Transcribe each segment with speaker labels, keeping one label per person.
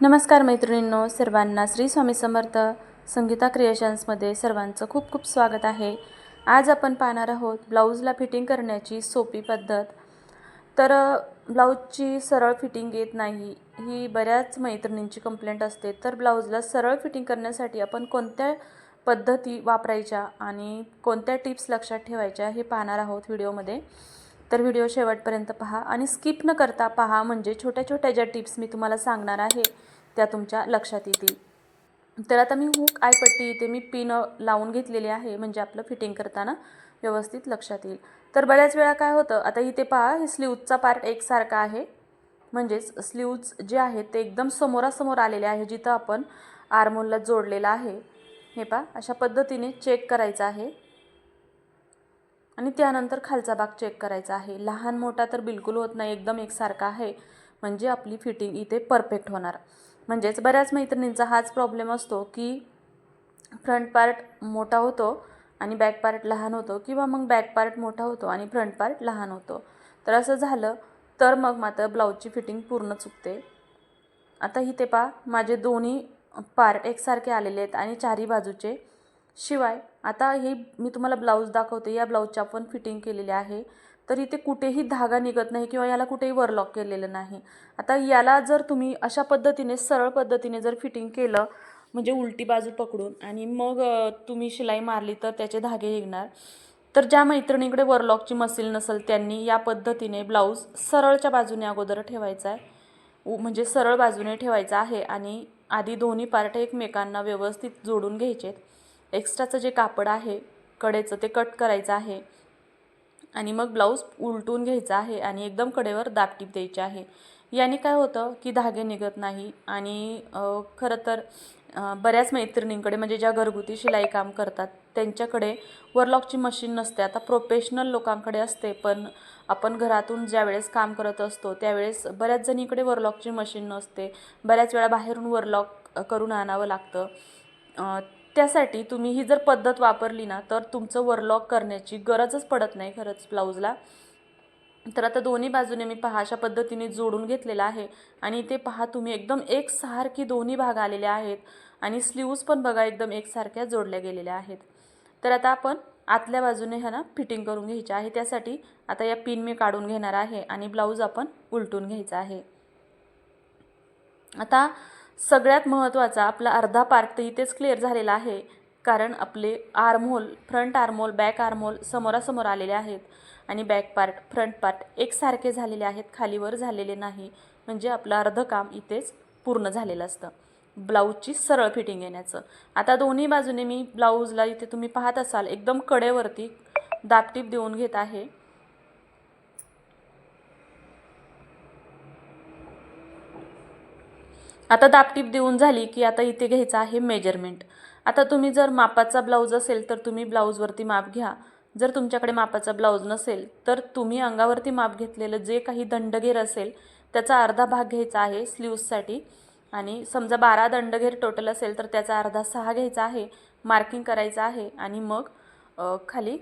Speaker 1: नमस्कार मैत्रिणींनो सर्वांना श्री स्वामी समर्थ संगीता क्रिएशन्समध्ये सर्वांचं खूप खूप स्वागत आहे. आज आपण पाहणार आहोत ब्लाऊजला फिटिंग करण्याची सोपी पद्धत. तर ब्लाऊजची सरळ फिटिंग येत नाही ही बऱ्याच मैत्रिणींची कंप्लेंट असते. तर ब्लाऊजला सरळ फिटिंग करण्यासाठी आपण कोणत्या पद्धती वापरायच्या आणि कोणत्या टिप्स लक्षात ठेवायच्या हे पाहणार आहोत व्हिडिओमध्ये. तर व्हिडिओ शेवटपर्यंत पहा आणि स्किप न करता पहा म्हणजे छोट्या छोट्या ज्या टिप्स मी तुम्हाला सांगणार आहे त्या तुमच्या लक्षात येतील. तर आता मी हुक आयपट्टी इथे मी पिन लावून घेतलेली आहे म्हणजे आपलं फिटिंग करताना व्यवस्थित लक्षात येईल. तर बऱ्याच वेळा काय होतं आता इथे पहा हे स्लीवचा पार्ट एकसारखा आहे. म्हणजेच स्लीव्ज जे आहेत ते एकदम समोरासमोर आलेले आहे जिथं आपण आरमोलला जोडलेलं आहे. हे पहा अशा पद्धतीने चेक करायचं आहे. आणि त्यानंतर खालचा भाग चेक करायचा आहे. लहान मोठा तर बिलकुल होत नाही एकदम एकसारखा आहे. म्हणजे आपली फिटिंग इथे परफेक्ट होणार. म्हणजेच बऱ्याच मैत्रिणींचा हाच प्रॉब्लेम असतो की फ्रंट पार्ट मोठा होतो आणि बॅक पार्ट लहान होतो किंवा मग बॅक पार्ट मोठा होतो आणि फ्रंट पार्ट लहान होतो. तर असं झालं तर मग मात्र ब्लाऊजची फिटिंग पूर्ण चुकते. आता इथे पहा माझे दोन्ही पार्ट एकसारखे आलेले आहेत आणि चारी बाजूचे शिवाय आता हे मी तुम्हाला ब्लाऊज दाखवते. या ब्लाऊजची आपण फिटिंग केलेली आहे. तर इथे कुठेही धागा निघत नाही किंवा याला कुठेही वरलॉक केलेलं नाही. आता याला जर तुम्ही अशा पद्धतीने सरळ पद्धतीने जर फिटिंग केलं म्हणजे उलटी बाजू पकडून आणि मग तुम्ही शिलाई मारली तर त्याचे धागे निघणार. तर ज्या मैत्रिणीकडे वरलॉकची मसील नसेल त्यांनी या पद्धतीने ब्लाऊज सरळच्या बाजूने अगोदर ठेवायचा आहे. उ- म्हणजे सरळ बाजूने ठेवायचा आहे आणि आधी दोन्ही पार्ट एकमेकांना व्यवस्थित जोडून घ्यायचेत. एक्स्ट्राचं जे कापड आहे कडेचं ते कट करायचं आहे. आणि मग ब्लाऊज उलटून घ्यायचा आहे आणि एकदम कडेवर दाबटीप द्यायची आहे. याने काय होतं की धागे निघत नाही आणि खरं तर बऱ्याच मैत्रिणींकडे म्हणजे ज्या घरगुती शिलाई काम करतात त्यांच्याकडे वरलॉकची मशीन नसते. आता प्रोफेशनल लोकांकडे असते पण आपण घरातून ज्यावेळेस काम करत असतो त्यावेळेस बऱ्याच जणीकडे वरलॉकची मशीन नसते. बऱ्याच वेळा बाहेरून वरलॉक करून आणावं लागतं. त्यासाठी तुम्ही ही जर पद्धत वापरली ना तर तुमचं वरलॉक करण्याची गरजच पडत नाही खरंच ब्लाऊजला तर आता दोन्ही बाजूने मी पहा अशा पद्धतीने जोडून घेतलेलं आहे. आणि ते पहा तुम्ही एकदम एकसारखी दोन्ही भाग आलेले आहेत. आणि स्लीव्ज पण बघा एकदम एकसारख्या जोडल्या गेलेल्या आहेत. तर आता आपण आतल्या बाजूने ह्या ना फिटिंग करून घ्यायची आहे. त्यासाठी आता या पिन मी काढून घेणार आहे आणि ब्लाऊज आपण उलटून घ्यायचा आहे. आता सगळ्यात महत्त्वाचा आपला अर्धा पार्ट तर इथेच क्लिअर झालेला आहे. कारण आपले armhole front armhole back armhole समोरासमोर आलेले आहेत. आणि बॅक पार्ट फ्रंट पार्ट एकसारखे झालेले आहेत खालीवर झालेले नाही. म्हणजे आपलं अर्धं काम इथेच पूर्ण झालेलं असतं. ब्लाऊजची सरळ फिटिंग येण्याचं. आता दोन्ही बाजूने मी ब्लाऊजला इथे तुम्ही पाहत असाल एकदम कडेवरती दापटीप देऊन घेत आहे. आता दापटीप देऊन झाली की आता इथे घ्यायचं आहे मेजरमेंट आता तुम्ही जर मापाचा ब्लाऊज असेल तर तुम्ही ब्लाऊजवरती माप घ्या. जर तुमच्याकडे मापाचा ब्लाऊज नसेल तर तुम्ही अंगावरती माप घेतलेलं जे काही दंडघेर असेल त्याचा अर्धा भाग घ्यायचा आहे स्लीव्ससाठी आणि समजा बारा दंडघेर टोटल असेल तर त्याचा अर्धा सहा घ्यायचा आहे मार्किंग करायचं आहे आणि मग खाली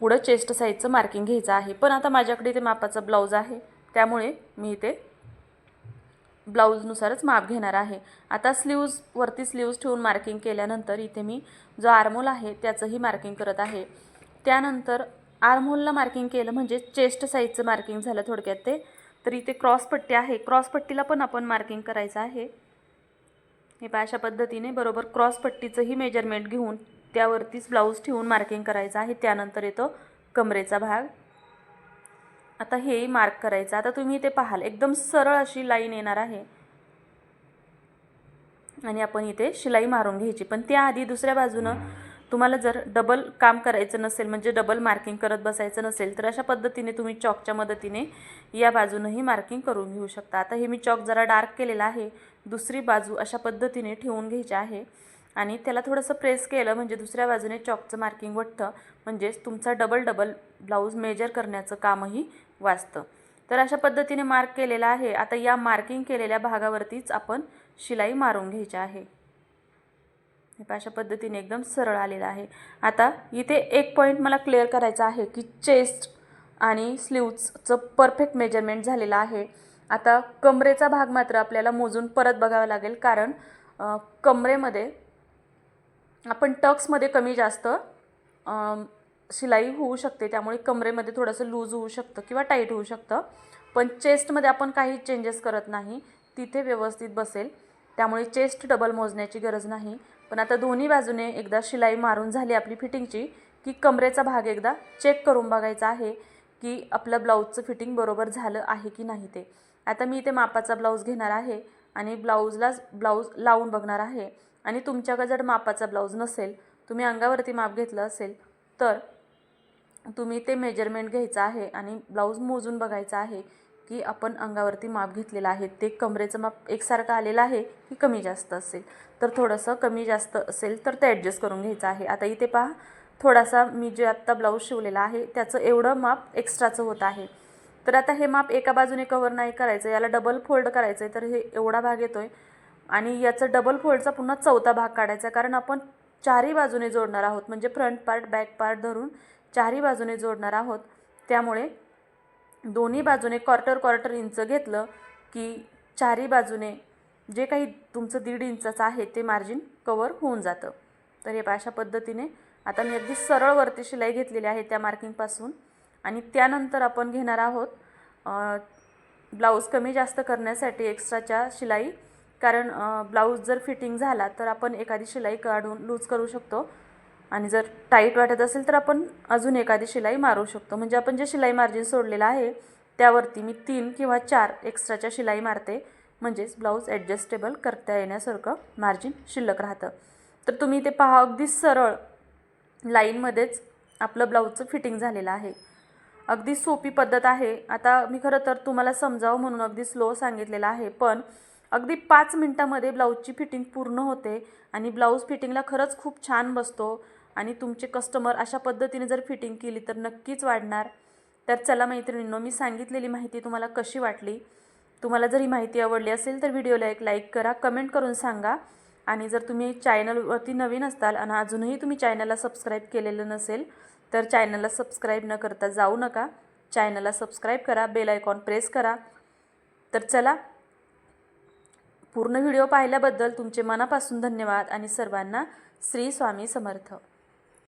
Speaker 1: पुढं चेस्ट साईजचं मार्किंग घ्यायचं आहे. पण आता माझ्याकडे ते मापाचा ब्लाऊज आहे त्यामुळे मी इथे ब्लाऊजनुसारच माप घेणार आहे. आता स्लीव्ज वरती स्लीव्ज ठेवून मार्किंग केल्यानंतर इथे मी जो आर्मोल आहे त्याचंही मार्किंग करत आहे. त्यानंतर आर्मोलला मार्किंग केलं म्हणजे चेस्ट साईजचं मार्किंग झालं थोडक्यात ते. तर इथे क्रॉस पट्टी आहे. क्रॉस पट्टीला पण आपण मार्किंग करायचं आहे. हे पहा अशा पद्धतीने बरोबर क्रॉस पट्टीचंही मेजरमेंट घेऊन त्यावरतीच ब्लाऊज ठेवून मार्किंग करायचं आहे. त्यानंतर येतो कमरेचा भाग. आता हे मार्क करायचं. आता तुम्ही इथे पाहाल एकदम सरळ अशी लाईन येणार आहे. आणि आपण इथे शिलाई मारून घ्यायची. पण त्याआधी दुसऱ्या बाजूनं तुम्हाला जर डबल काम करायचं नसेल म्हणजे डबल मार्किंग करत बसायचं नसेल तर अशा पद्धतीने तुम्ही चॉकच्या मदतीने या बाजूनंही मार्किंग करून घेऊ शकता. आता हे मी चॉक जरा डार्क केलेला आहे. दुसरी बाजू अशा पद्धतीने ठेवून घ्यायची आहे. आणि त्याला थोडंसं प्रेस केलं म्हणजे दुसऱ्या बाजूने चॉकचं मार्किंग वाटतं म्हणजेच तुमचा डबल डबल ब्लाऊज मेजर करण्याचं कामही वाचतं. तर अशा पद्धतीने मार्क केलेला आहे. आता या मार्किंग केलेल्या भागावरतीच आपण शिलाई मारून घ्यायची आहे. हे अशा पद्धतीने एकदम सरळ आलेलं आहे. आता इथे एक पॉईंट मला क्लिअर करायचा आहे की चेस्ट आणि स्लीव्जचं परफेक्ट मेजरमेंट झालेलं आहे. आता कमरेचा भाग मात्र आपल्याला मोजून परत बघावा लागेल कारण कमरेमध्ये आपण टक्समध्ये कमी जास्त शिलाई होऊ शकते त्यामुळे कमरेमध्ये थोडंसं लूज होऊ शकतं किंवा टाईट होऊ शकतं. पण चेस्टमध्ये आपण काही चेंजेस करत नाही तिथे व्यवस्थित बसेल. त्यामुळे चेस्ट डबल मोजण्याची गरज नाही. पण आता दोन्ही बाजूने एकदा शिलाई मारून झाली आपली फिटिंगची की कमरेचा भाग एकदा चेक करून बघायचा आहे की आपलं ब्लाऊजचं फिटिंग बरोबर झालं आहे की नाही ते. आता मी इथे मापाचा ब्लाऊज घेणार आहे आणि ब्लाऊजला ब्लाऊज लावून बघणार आहे. आणि तुमच्याकडे जर मापाचा ब्लाऊज नसेल तुम्ही अंगावरती माप घेतलं असेल तर तुम्ही ते मेजरमेंट घ्यायचं आहे आणि ब्लाऊज मोजून बघायचं आहे की आपण अंगावरती माप घेतलेलं आहे. ते कमरेचं माप एकसारखं आलेलं आहे की कमी जास्त असेल? तर थोडंसं कमी जास्त असेल तर ते ॲडजस्ट करून घ्यायचं आहे. आता इथे पहा थोडासा मी जे आत्ता ब्लाऊज शिवलेला आहे त्याचं एवढं माप एक्स्ट्राचं होत आहे. तर आता हे माप एका बाजूने कवर नाही करायचं याला डबल फोल्ड करायचं आहे तर हे एवढा भाग येतो आहे आणि याचं डबल फोल्डचा पुन्हा चौथा भाग काढायचा कारण आपण चारही बाजूने जोडणार आहोत म्हणजे फ्रंट पार्ट बॅक पार्ट धरून चारही बाजूने जोडणार आहोत. त्यामुळे दोन्ही बाजूने क्वार्टर क्वार्टर इंच घेतलं की चारही बाजूने जे काही तुमचं दीड इंचाचं आहे ते मार्जिन कवर होऊन जातं. तर हे अशा पद्धतीने आता मी अगदी सरळ वरती शिलाई घेतलेली आहे त्या मार्किंगपासून आणि त्यानंतर आपण घेणार आहोत ब्लाऊज कमी जास्त करण्यासाठी एक्स्ट्राच्या शिलाई. कारण ब्लाऊज जर फिटिंग झाला तर आपण एखादी शिलाई काढून लूज करू शकतो. आणि जर टाईट वाटत असेल तर आपण अजून एखादी शिलाई मारू शकतो. म्हणजे आपण जे शिलाई मार्जिन सोडलेलं आहे त्यावरती मी तीन किंवा चार एक्स्ट्राच्या शिलाई मारते. म्हणजेच ब्लाऊज ॲडजस्टेबल करता येण्यासारखं मार्जिन शिल्लक राहतं. तर तुम्ही ते पहा अगदी सरळ लाईनमध्येच आपलं ब्लाऊजचं फिटिंग झालेलं आहे. अगदी सोपी पद्धत आहे. आता मी खरं तर तुम्हाला समजावं म्हणून अगदी स्लो सांगितलेलं आहे पण अगदी पाच मिनटामध्ये ब्लाऊजची फिटिंग पूर्ण होते आणि ब्लाऊज फिटिंगला खरंच खूप छान बसतो. आणि तुमचे कस्टमर अशा पद्धतीने जर फिटिंग केली तर नक्कीच वाढणार. तर चला मैत्रिणींनो मी सांगितलेली माहिती तुम्हाला कशी वाटली? तुम्हाला जर ही माहिती आवडली असेल तर व्हिडिओला एक लाईक करा कमेंट करून सांगा. आणि जर तुम्ही चॅनलवरती नवीन असताल आणि अजूनही तुम्ही चॅनलला सबस्क्राईब केलेलं नसेल तर चॅनलला सबस्क्राईब न करता जाऊ नका. चॅनलला सबस्क्राईब करा बेल आयकॉन प्रेस करा. तर चला पूर्ण व्हिडिओ पाहिल्याबद्दल तुमचे मनापासून धन्यवाद आणि सर्वांना श्री स्वामी समर्थ.